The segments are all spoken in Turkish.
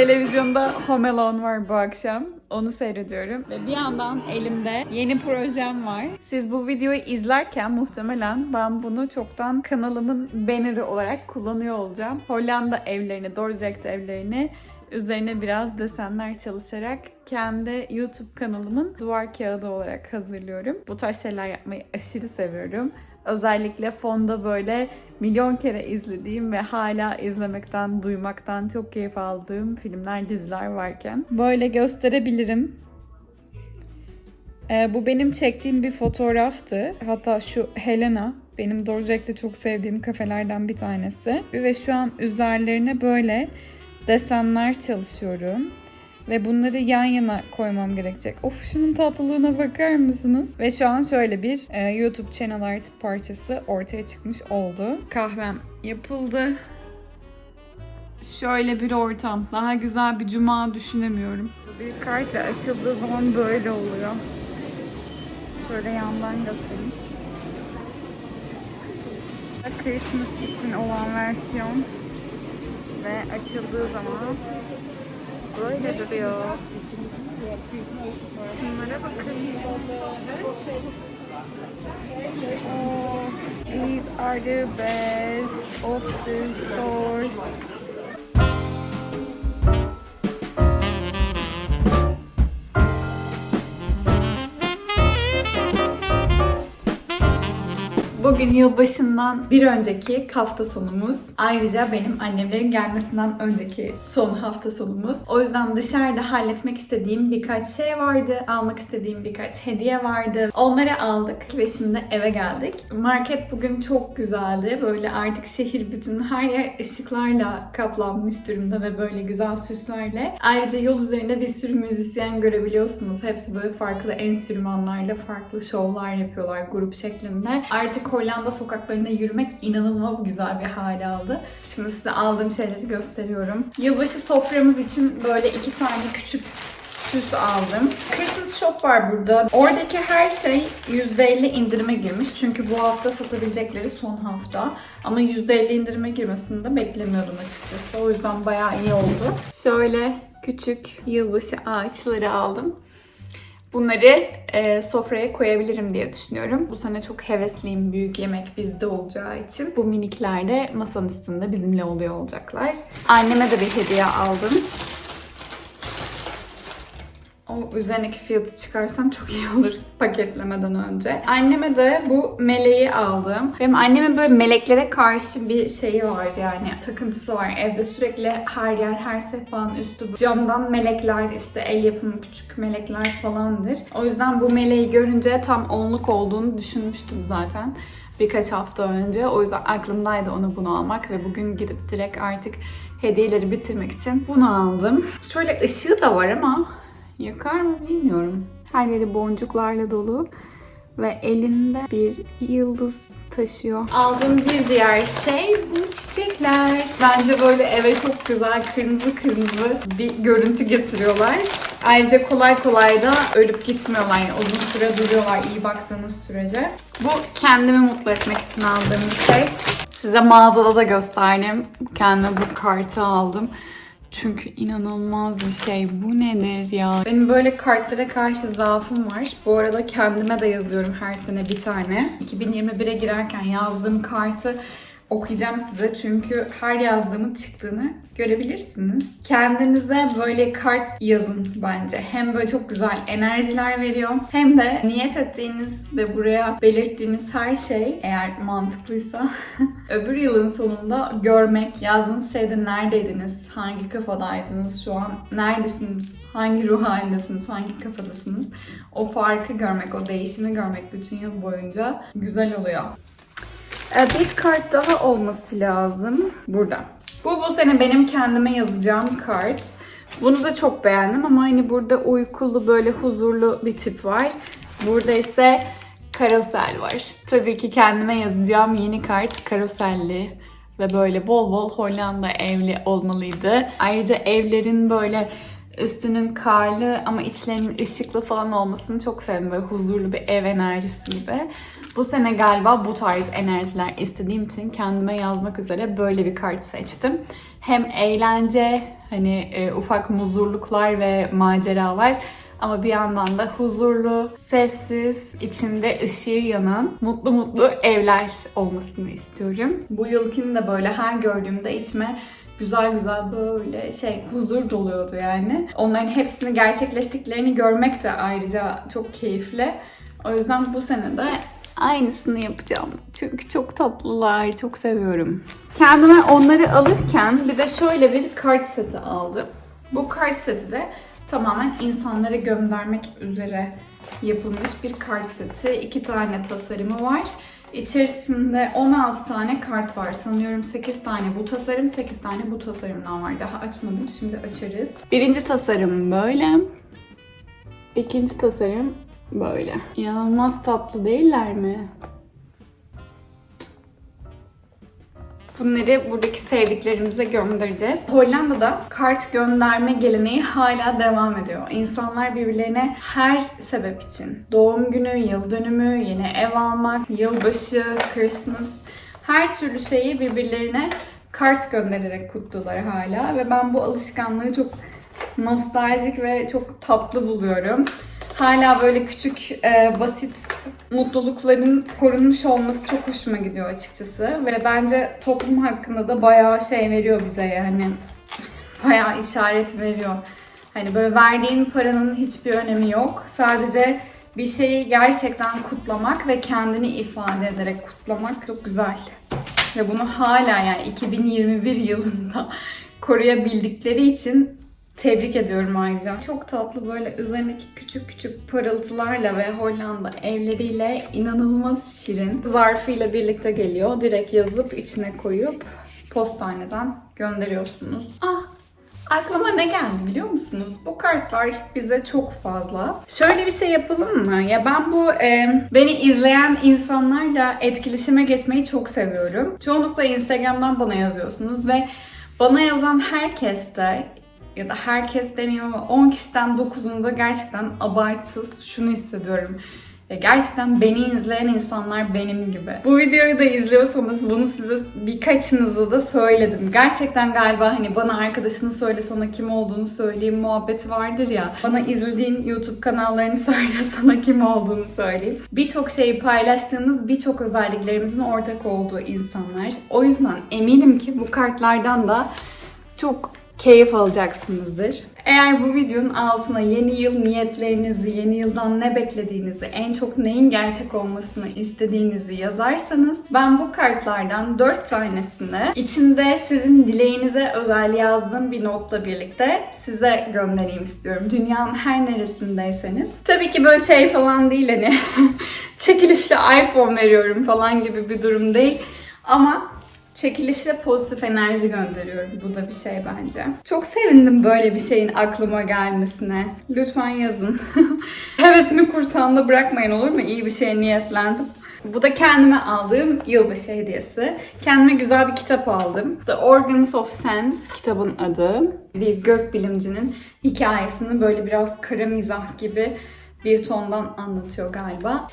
Televizyonda Home Alone var bu akşam. Onu seyrediyorum. Ve bir yandan elimde yeni projem var. Siz bu videoyu izlerken muhtemelen ben bunu çoktan kanalımın banner'ı olarak kullanıyor olacağım. Hollanda evlerini, doğru direkt evlerini üzerine biraz desenler çalışarak kendi YouTube kanalımın duvar kağıdı olarak hazırlıyorum. Bu tarz şeyler yapmayı aşırı seviyorum. Özellikle fonda böyle milyon kere izlediğim ve hala izlemekten, duymaktan çok keyif aldığım filmler, diziler varken. Böyle gösterebilirim. Ee, bu benim çektiğim bir fotoğraftı. Hatta şu Helena benim Dorjek'te çok sevdiğim kafelerden bir tanesi. Ve şu an üzerlerine böyle desenler çalışıyorum. Ve bunları yan yana koymam gerekecek. Of şunun tatlılığına bakar mısınız? Ve şu an şöyle bir e, YouTube channel art parçası ortaya çıkmış oldu. Kahvem yapıldı. Şöyle bir ortam. Daha güzel bir cuma düşünemiyorum. Bir kartla açıldığı zaman böyle oluyor. Şöyle yandan göstereyim. Christmas için olan versiyon ve açıldığı zaman böyle duruyor. Şunlara bakın. These are the best of the stores. Bugün yılbaşından bir önceki hafta sonumuz. Ayrıca benim annemlerin gelmesinden önceki son hafta sonumuz. O yüzden dışarıda halletmek istediğim birkaç şey vardı. Almak istediğim birkaç hediye vardı. Onları aldık ve şimdi eve geldik. Market bugün çok güzeldi. Böyle artık şehir bütün her yer ışıklarla kaplanmış durumda ve böyle güzel süslerle. Ayrıca yol üzerinde bir sürü müzisyen görebiliyorsunuz. Hepsi böyle farklı enstrümanlarla farklı şovlar yapıyorlar grup şeklinde. Artık Hollanda sokaklarında yürümek inanılmaz güzel bir hale aldı. Şimdi size aldığım şeyleri gösteriyorum. Yılbaşı soframız için böyle iki tane küçük süs aldım. Christmas Shop var burada. Oradaki her şey %50 indirime girmiş. Çünkü bu hafta satabilecekleri son hafta. Ama %50 indirime girmesini de beklemiyordum açıkçası. O yüzden bayağı iyi oldu. Şöyle küçük yılbaşı ağaçları aldım. Bunları e, sofraya koyabilirim diye düşünüyorum. Bu sene çok hevesliyim büyük yemek bizde olacağı için. Bu minikler de masanın üstünde bizimle oluyor olacaklar. Anneme de bir hediye aldım. O üzerindeki fiyatı çıkarsam çok iyi olur paketlemeden önce. Anneme de bu meleği aldım. Benim annemin böyle meleklere karşı bir şeyi var yani takıntısı var. Evde sürekli her yer, her sehpanın üstü camdan melekler, işte el yapımı küçük melekler falandır. O yüzden bu meleği görünce tam onluk olduğunu düşünmüştüm zaten birkaç hafta önce. O yüzden aklımdaydı onu bunu almak ve bugün gidip direkt artık hediyeleri bitirmek için bunu aldım. Şöyle ışığı da var ama Yakar mı bilmiyorum. Her yeri boncuklarla dolu ve elinde bir yıldız taşıyor. Aldığım bir diğer şey bu çiçekler. Bence böyle eve çok güzel kırmızı kırmızı bir görüntü getiriyorlar. Ayrıca kolay kolay da ölüp gitmiyorlar. Yani uzun süre duruyorlar iyi baktığınız sürece. Bu kendimi mutlu etmek için aldığım bir şey. Size mağazada da gösterdim. Kendime bu kartı aldım. Çünkü inanılmaz bir şey. Bu nedir ya? Benim böyle kartlara karşı zaafım var. Bu arada kendime de yazıyorum her sene bir tane. 2021'e girerken yazdığım kartı okuyacağım size çünkü her yazdığımın çıktığını görebilirsiniz. Kendinize böyle kart yazın bence. Hem böyle çok güzel enerjiler veriyor hem de niyet ettiğiniz ve buraya belirttiğiniz her şey eğer mantıklıysa öbür yılın sonunda görmek, yazdığınız şeyde neredeydiniz, hangi kafadaydınız şu an, neredesiniz, hangi ruh halindesiniz, hangi kafadasınız o farkı görmek, o değişimi görmek bütün yıl boyunca güzel oluyor. Ee, Bir kart daha olması lazım. Burada. Bu bu sene benim kendime yazacağım kart. Bunu da çok beğendim ama hani burada uykulu böyle huzurlu bir tip var. Burada ise karosel var. Tabii ki kendime yazacağım yeni kart karoselli ve böyle bol bol Hollanda evli olmalıydı. Ayrıca evlerin böyle Üstünün karlı ama içlerinin ışıklı falan olmasını çok sevdim. Böyle huzurlu bir ev enerjisi gibi. Bu sene galiba bu tarz enerjiler istediğim için kendime yazmak üzere böyle bir kart seçtim. Hem eğlence, hani e, ufak muzurluklar ve maceralar ama bir yandan da huzurlu, sessiz, içinde ışığı yanan, mutlu mutlu evler olmasını istiyorum. Bu yılkini de böyle her gördüğümde içime güzel güzel böyle şey huzur doluyordu yani. Onların hepsini gerçekleştiklerini görmek de ayrıca çok keyifli. O yüzden bu sene de aynısını yapacağım. Çünkü çok tatlılar, çok seviyorum. Kendime onları alırken bir de şöyle bir kart seti aldım. Bu kart seti de tamamen insanlara göndermek üzere yapılmış bir kart seti. İki tane tasarımı var. İçerisinde 16 tane kart var. Sanıyorum 8 tane bu tasarım, 8 tane bu tasarımdan var. Daha açmadım. Şimdi açarız. Birinci tasarım böyle. İkinci tasarım böyle. İnanılmaz tatlı değiller mi? Bunları buradaki sevdiklerimize göndereceğiz. Hollanda'da kart gönderme geleneği hala devam ediyor. İnsanlar birbirlerine her sebep için doğum günü, yıl dönümü, yeni ev almak, yılbaşı, Christmas her türlü şeyi birbirlerine kart göndererek kutluyorlar hala ve ben bu alışkanlığı çok nostaljik ve çok tatlı buluyorum. Hala böyle küçük, e, basit mutlulukların korunmuş olması çok hoşuma gidiyor açıkçası. Ve bence toplum hakkında da bayağı şey veriyor bize yani. Bayağı işaret veriyor. Hani böyle verdiğin paranın hiçbir önemi yok. Sadece bir şeyi gerçekten kutlamak ve kendini ifade ederek kutlamak çok güzel. Ve bunu hala yani 2021 yılında koruyabildikleri için Tebrik ediyorum ayrıca. Çok tatlı böyle üzerindeki küçük küçük parıltılarla ve Hollanda evleriyle inanılmaz şirin. Zarfıyla birlikte geliyor. Direkt yazıp içine koyup postaneden gönderiyorsunuz. Ah Aklıma ne geldi biliyor musunuz? Bu kartlar bize çok fazla. Şöyle bir şey yapalım mı? Ya ben bu e, beni izleyen insanlarla etkileşime geçmeyi çok seviyorum. Çoğunlukla Instagram'dan bana yazıyorsunuz ve bana yazan herkes de ya da herkes demeyeyim ama 10 kişiden 9'unda gerçekten abartsız şunu hissediyorum. Ya gerçekten beni izleyen insanlar benim gibi. Bu videoyu da izliyorsanız bunu size birkaçınıza da söyledim. Gerçekten galiba hani bana arkadaşını söyle sana kim olduğunu söyleyeyim muhabbeti vardır ya. Bana izlediğin YouTube kanallarını söyle sana kim olduğunu söyleyeyim. Birçok şeyi paylaştığımız birçok özelliklerimizin ortak olduğu insanlar. O yüzden eminim ki bu kartlardan da çok keyif alacaksınızdır. Eğer bu videonun altına yeni yıl niyetlerinizi, yeni yıldan ne beklediğinizi, en çok neyin gerçek olmasını istediğinizi yazarsanız ben bu kartlardan 4 tanesini içinde sizin dileğinize özel yazdığım bir notla birlikte size göndereyim istiyorum. Dünyanın her neresindeyseniz. Tabii ki böyle şey falan değil hani çekilişle iPhone veriyorum falan gibi bir durum değil. Ama çekilişle pozitif enerji gönderiyorum. Bu da bir şey bence. Çok sevindim böyle bir şeyin aklıma gelmesine. Lütfen yazın. Hevesimi kursağımda bırakmayın olur mu? İyi bir şeye niyetlendim. Bu da kendime aldığım yılbaşı hediyesi. Kendime güzel bir kitap aldım. The Organs of Sense kitabın adı. Bir gök bilimcinin hikayesini böyle biraz kara mizah gibi bir tondan anlatıyor galiba.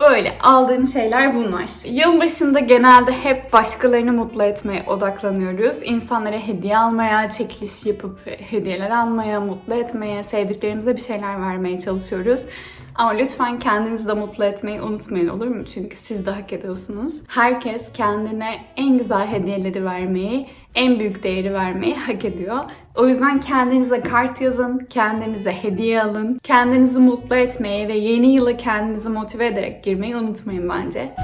Böyle aldığım şeyler bunlar. Yılbaşında genelde hep başkalarını mutlu etmeye odaklanıyoruz. İnsanlara hediye almaya, çekiliş yapıp hediyeler almaya, mutlu etmeye, sevdiklerimize bir şeyler vermeye çalışıyoruz. Ama lütfen kendinizi de mutlu etmeyi unutmayın olur mu? Çünkü siz de hak ediyorsunuz. Herkes kendine en güzel hediyeleri vermeyi, en büyük değeri vermeyi hak ediyor. O yüzden kendinize kart yazın, kendinize hediye alın, kendinizi mutlu etmeye ve yeni yıla kendinizi motive ederek girmeyi unutmayın bence.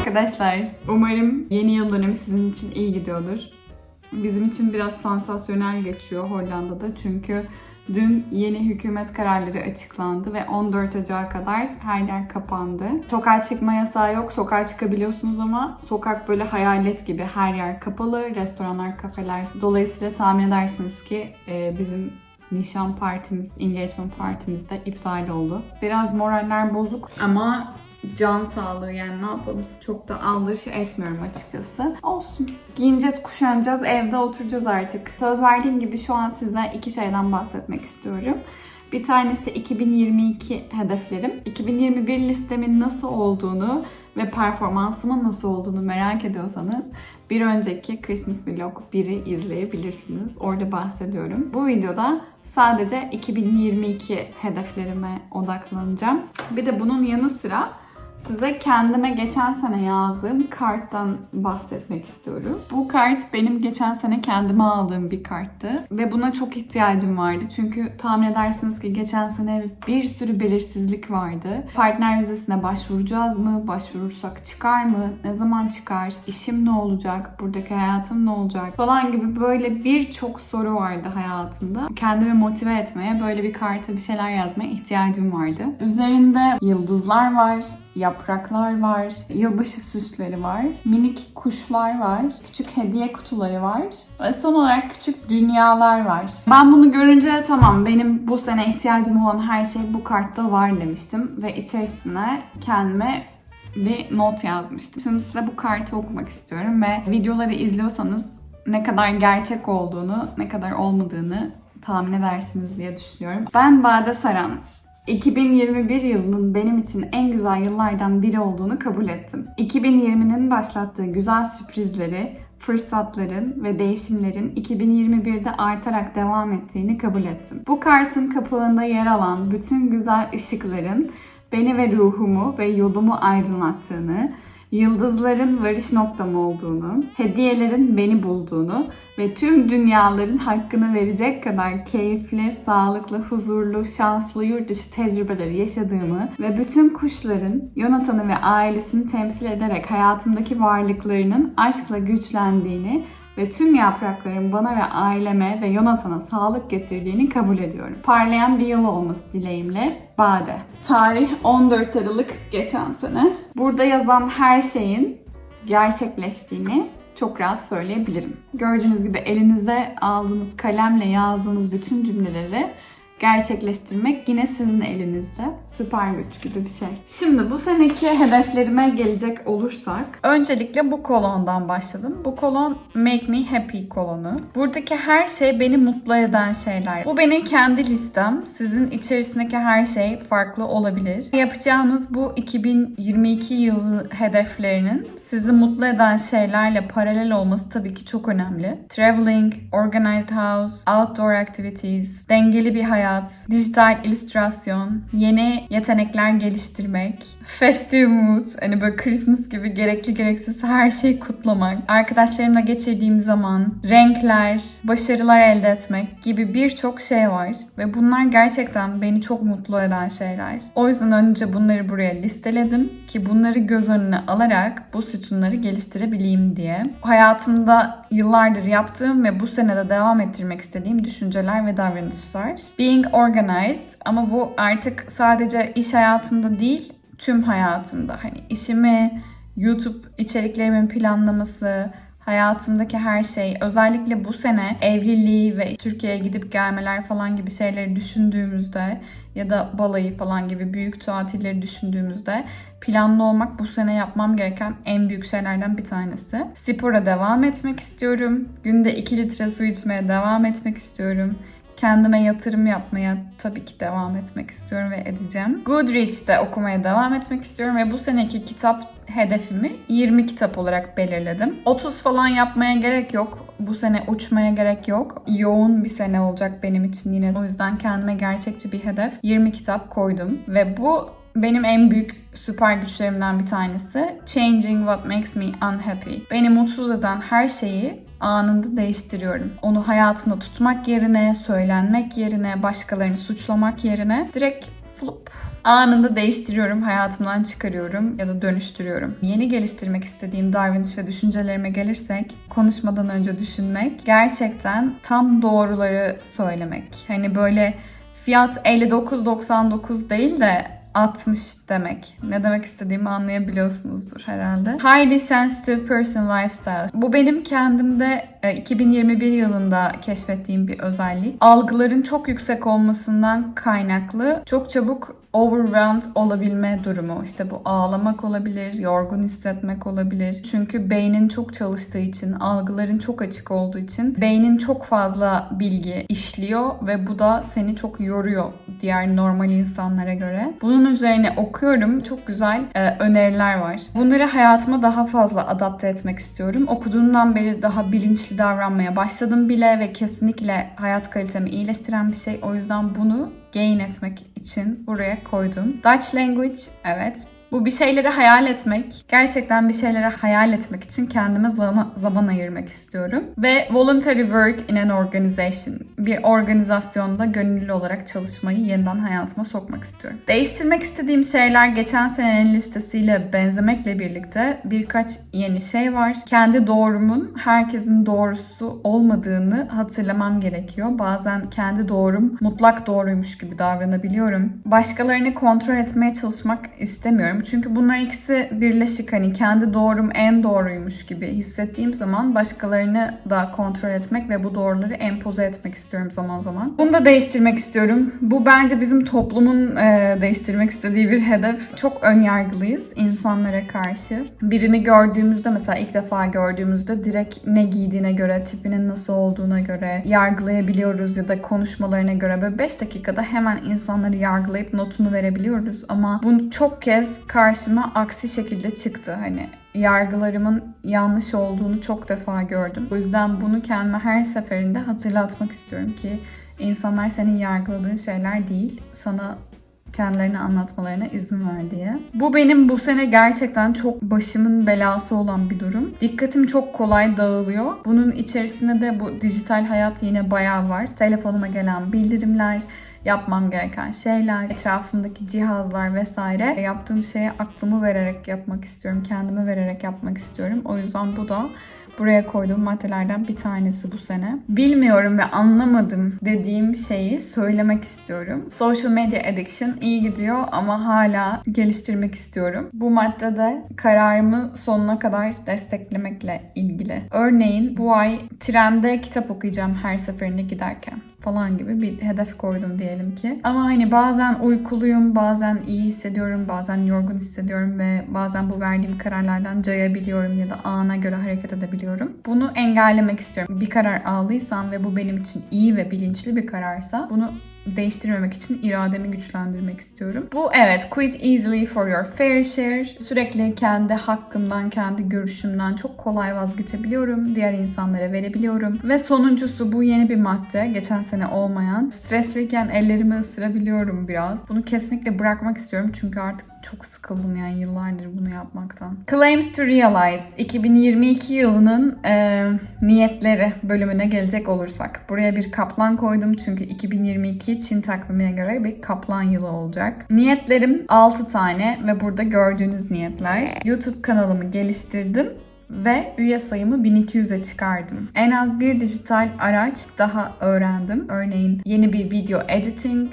Arkadaşlar. Umarım yeni yıl dönemi sizin için iyi gidiyordur. Bizim için biraz sansasyonel geçiyor Hollanda'da çünkü Dün yeni hükümet kararları açıklandı ve 14 Ocak'a kadar her yer kapandı. Sokağa çıkma yasağı yok. Sokağa çıkabiliyorsunuz ama sokak böyle hayalet gibi her yer kapalı. Restoranlar, kafeler. Dolayısıyla tahmin edersiniz ki e, bizim nişan partimiz, engagement partimiz de iptal oldu. Biraz moraller bozuk ama can sağlığı yani ne yapalım. Çok da aldırış etmiyorum açıkçası. Olsun. Giyineceğiz, kuşanacağız, evde oturacağız artık. Söz verdiğim gibi şu an size iki şeyden bahsetmek istiyorum. Bir tanesi 2022 hedeflerim. 2021 listemin nasıl olduğunu ve performansımın nasıl olduğunu merak ediyorsanız bir önceki Christmas Vlog 1'i izleyebilirsiniz. Orada bahsediyorum. Bu videoda sadece 2022 hedeflerime odaklanacağım. Bir de bunun yanı sıra size kendime geçen sene yazdığım karttan bahsetmek istiyorum. Bu kart benim geçen sene kendime aldığım bir karttı. Ve buna çok ihtiyacım vardı. Çünkü tahmin edersiniz ki geçen sene bir sürü belirsizlik vardı. Partner vizesine başvuracağız mı? Başvurursak çıkar mı? Ne zaman çıkar? İşim ne olacak? Buradaki hayatım ne olacak? Falan gibi böyle birçok soru vardı hayatımda. Kendimi motive etmeye böyle bir karta bir şeyler yazmaya ihtiyacım vardı. Üzerinde yıldızlar var, yapraklar var, yılbaşı süsleri var, minik kuşlar var, küçük hediye kutuları var ve son olarak küçük dünyalar var. Ben bunu görünce tamam benim bu sene ihtiyacım olan her şey bu kartta var demiştim ve içerisine kendime bir not yazmıştım. Şimdi size bu kartı okumak istiyorum ve videoları izliyorsanız ne kadar gerçek olduğunu, ne kadar olmadığını tahmin edersiniz diye düşünüyorum. Ben Bade Saran. 2021 yılının benim için en güzel yıllardan biri olduğunu kabul ettim. 2020'nin başlattığı güzel sürprizleri, fırsatların ve değişimlerin 2021'de artarak devam ettiğini kabul ettim. Bu kartın kapağında yer alan bütün güzel ışıkların beni ve ruhumu ve yolumu aydınlattığını, yıldızların varış noktam olduğunu, hediyelerin beni bulduğunu ve tüm dünyaların hakkını verecek kadar keyifli, sağlıklı, huzurlu, şanslı yurt dışı tecrübeleri yaşadığımı ve bütün kuşların Jonathan'ı ve ailesini temsil ederek hayatımdaki varlıklarının aşkla güçlendiğini ve tüm yaprakların bana ve aileme ve Jonathan'a sağlık getirdiğini kabul ediyorum. Parlayan bir yıl olması dileğimle Bade. Tarih 14 Aralık geçen sene. Burada yazan her şeyin gerçekleştiğini çok rahat söyleyebilirim. Gördüğünüz gibi elinize aldığınız kalemle yazdığınız bütün cümleleri gerçekleştirmek yine sizin elinizde. Süper güç gibi bir şey. Şimdi bu seneki hedeflerime gelecek olursak öncelikle bu kolondan başladım. Bu kolon Make Me Happy kolonu. Buradaki her şey beni mutlu eden şeyler. Bu benim kendi listem. Sizin içerisindeki her şey farklı olabilir. Yapacağınız bu 2022 yılı hedeflerinin sizi mutlu eden şeylerle paralel olması tabii ki çok önemli. Traveling, organized house, outdoor activities, dengeli bir hayat, dijital illüstrasyon, yeni yetenekler geliştirmek, festive mood, hani böyle Christmas gibi gerekli gereksiz her şeyi kutlamak, arkadaşlarımla geçirdiğim zaman, renkler, başarılar elde etmek gibi birçok şey var ve bunlar gerçekten beni çok mutlu eden şeyler. O yüzden önce bunları buraya listeledim ki bunları göz önüne alarak bu sütunları geliştirebileyim diye. Hayatımda yıllardır yaptığım ve bu senede devam ettirmek istediğim düşünceler ve davranışlar. Being organized ama bu artık sadece iş hayatımda değil, tüm hayatımda. Hani işimi, YouTube içeriklerimin planlaması, hayatımdaki her şey, özellikle bu sene evliliği ve Türkiye'ye gidip gelmeler falan gibi şeyleri düşündüğümüzde ya da balayı falan gibi büyük tatilleri düşündüğümüzde planlı olmak bu sene yapmam gereken en büyük şeylerden bir tanesi. Spora devam etmek istiyorum. Günde 2 litre su içmeye devam etmek istiyorum. Kendime yatırım yapmaya tabii ki devam etmek istiyorum ve edeceğim. Goodreads'te okumaya devam etmek istiyorum ve bu seneki kitap hedefimi 20 kitap olarak belirledim. 30 falan yapmaya gerek yok. Bu sene uçmaya gerek yok. Yoğun bir sene olacak benim için yine. O yüzden kendime gerçekçi bir hedef 20 kitap koydum ve bu benim en büyük süper güçlerimden bir tanesi. Changing what makes me unhappy. Beni mutsuz eden her şeyi anında değiştiriyorum. Onu hayatımda tutmak yerine, söylenmek yerine, başkalarını suçlamak yerine direkt flup anında değiştiriyorum, hayatımdan çıkarıyorum ya da dönüştürüyorum. Yeni geliştirmek istediğim davranış ve düşüncelerime gelirsek, konuşmadan önce düşünmek, gerçekten tam doğruları söylemek. Hani böyle fiyat 59.99 değil de 60 demek. Ne demek istediğimi anlayabiliyorsunuzdur herhalde. Highly sensitive person lifestyle. Bu benim kendimde e, 2021 yılında keşfettiğim bir özellik. Algıların çok yüksek olmasından kaynaklı çok çabuk overwhelmed olabilme durumu. İşte bu ağlamak olabilir, yorgun hissetmek olabilir. Çünkü beynin çok çalıştığı için, algıların çok açık olduğu için beynin çok fazla bilgi işliyor ve bu da seni çok yoruyor diğer normal insanlara göre. Bunun üzerine okuyorum. Çok güzel e, öneriler var. Bunları hayatıma daha fazla adapte etmek istiyorum. Okuduğumdan beri daha bilinçli davranmaya başladım bile ve kesinlikle hayat kalitemi iyileştiren bir şey. O yüzden bunu gain etmek için buraya koydum. Dutch language evet bu bir şeyleri hayal etmek, gerçekten bir şeyleri hayal etmek için kendime zaman, ayırmak istiyorum. Ve voluntary work in an organization, bir organizasyonda gönüllü olarak çalışmayı yeniden hayatıma sokmak istiyorum. Değiştirmek istediğim şeyler geçen senenin listesiyle benzemekle birlikte birkaç yeni şey var. Kendi doğrumun herkesin doğrusu olmadığını hatırlamam gerekiyor. Bazen kendi doğrum mutlak doğruymuş gibi davranabiliyorum. Başkalarını kontrol etmeye çalışmak istemiyorum. Çünkü bunlar ikisi birleşik hani kendi doğrum en doğruymuş gibi hissettiğim zaman başkalarını da kontrol etmek ve bu doğruları empoze etmek istiyorum zaman zaman. Bunu da değiştirmek istiyorum. Bu bence bizim toplumun e, değiştirmek istediği bir hedef. Çok ön yargılıyız insanlara karşı. Birini gördüğümüzde mesela ilk defa gördüğümüzde direkt ne giydiğine göre, tipinin nasıl olduğuna göre yargılayabiliyoruz ya da konuşmalarına göre böyle 5 dakikada hemen insanları yargılayıp notunu verebiliyoruz ama bunu çok kez karşıma aksi şekilde çıktı. Hani yargılarımın yanlış olduğunu çok defa gördüm. O yüzden bunu kendime her seferinde hatırlatmak istiyorum ki insanlar senin yargıladığın şeyler değil. Sana kendilerini anlatmalarına izin ver diye. Bu benim bu sene gerçekten çok başımın belası olan bir durum. Dikkatim çok kolay dağılıyor. Bunun içerisinde de bu dijital hayat yine bayağı var. Telefonuma gelen bildirimler, yapmam gereken şeyler, etrafımdaki cihazlar vesaire yaptığım şeye aklımı vererek yapmak istiyorum. Kendime vererek yapmak istiyorum. O yüzden bu da buraya koyduğum maddelerden bir tanesi bu sene. Bilmiyorum ve anlamadım dediğim şeyi söylemek istiyorum. Social media addiction iyi gidiyor ama hala geliştirmek istiyorum. Bu maddede kararımı sonuna kadar desteklemekle ilgili. Örneğin bu ay trende kitap okuyacağım her seferinde giderken falan gibi bir hedef koydum diyelim ki. Ama hani bazen uykuluyum, bazen iyi hissediyorum, bazen yorgun hissediyorum ve bazen bu verdiğim kararlardan cayabiliyorum ya da ana göre hareket edebiliyorum. Bunu engellemek istiyorum. Bir karar aldıysam ve bu benim için iyi ve bilinçli bir kararsa bunu değiştirmemek için irademi güçlendirmek istiyorum. Bu evet quit easily for your fair share. Sürekli kendi hakkımdan, kendi görüşümden çok kolay vazgeçebiliyorum. Diğer insanlara verebiliyorum. Ve sonuncusu bu yeni bir madde. Geçen sene olmayan. Stresliyken ellerimi ısırabiliyorum biraz. Bunu kesinlikle bırakmak istiyorum. Çünkü artık çok sıkıldım yani yıllardır bunu yapmaktan. Claims to Realize 2022 yılının e, niyetleri bölümüne gelecek olursak. Buraya bir kaplan koydum çünkü 2022 Çin takvimine göre bir kaplan yılı olacak. Niyetlerim 6 tane ve burada gördüğünüz niyetler. YouTube kanalımı geliştirdim ve üye sayımı 1200'e çıkardım. En az bir dijital araç daha öğrendim. Örneğin yeni bir video editing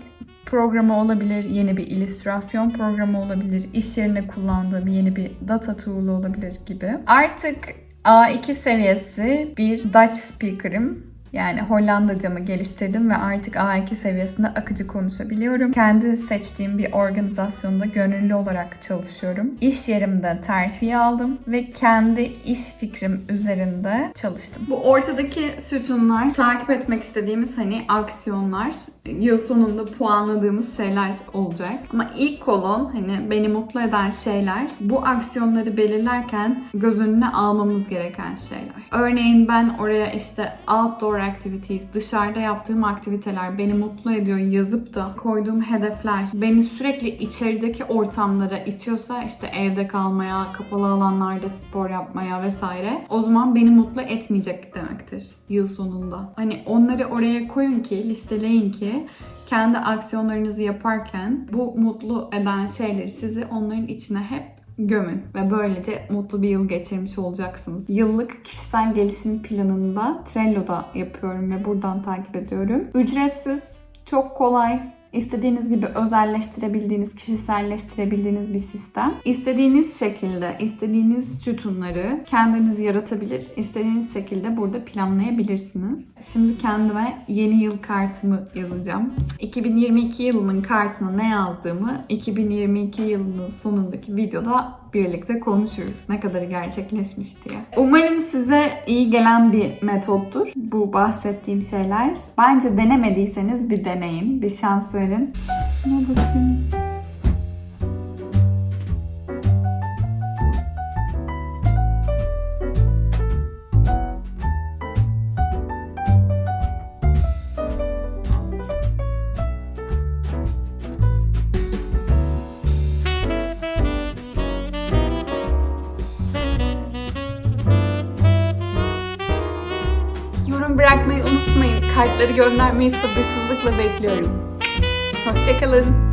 programı olabilir, yeni bir illüstrasyon programı olabilir, iş yerine kullandığım yeni bir data tool olabilir gibi. Artık A2 seviyesi bir Dutch speaker'ım. Yani Hollandacamı geliştirdim ve artık A2 seviyesinde akıcı konuşabiliyorum. Kendi seçtiğim bir organizasyonda gönüllü olarak çalışıyorum. İş yerimde terfi aldım ve kendi iş fikrim üzerinde çalıştım. Bu ortadaki sütunlar takip etmek istediğimiz hani aksiyonlar, yıl sonunda puanladığımız şeyler olacak. Ama ilk kolon hani beni mutlu eden şeyler bu aksiyonları belirlerken göz önüne almamız gereken şeyler. Örneğin ben oraya işte outdoor activities, dışarıda yaptığım aktiviteler beni mutlu ediyor yazıp da koyduğum hedefler beni sürekli içerideki ortamlara itiyorsa işte evde kalmaya, kapalı alanlarda spor yapmaya vesaire o zaman beni mutlu etmeyecek demektir yıl sonunda. Hani onları oraya koyun ki, listeleyin ki kendi aksiyonlarınızı yaparken bu mutlu eden şeyleri sizi onların içine hep gömün ve böylece mutlu bir yıl geçirmiş olacaksınız. Yıllık kişisel gelişim planında Trello'da yapıyorum ve buradan takip ediyorum. Ücretsiz, çok kolay, İstediğiniz gibi özelleştirebildiğiniz, kişiselleştirebildiğiniz bir sistem. İstediğiniz şekilde, istediğiniz sütunları kendiniz yaratabilir, istediğiniz şekilde burada planlayabilirsiniz. Şimdi kendime yeni yıl kartımı yazacağım. 2022 yılının kartına ne yazdığımı 2022 yılının sonundaki videoda birlikte konuşuruz. Ne kadarı gerçekleşmiş diye. Umarım size iyi gelen bir metottur bu bahsettiğim şeyler. Bence denemediyseniz bir deneyin. Bir şans verin. Şuna bakayım. Göndermeyi sabırsızlıkla bekliyorum. Hoşçakalın.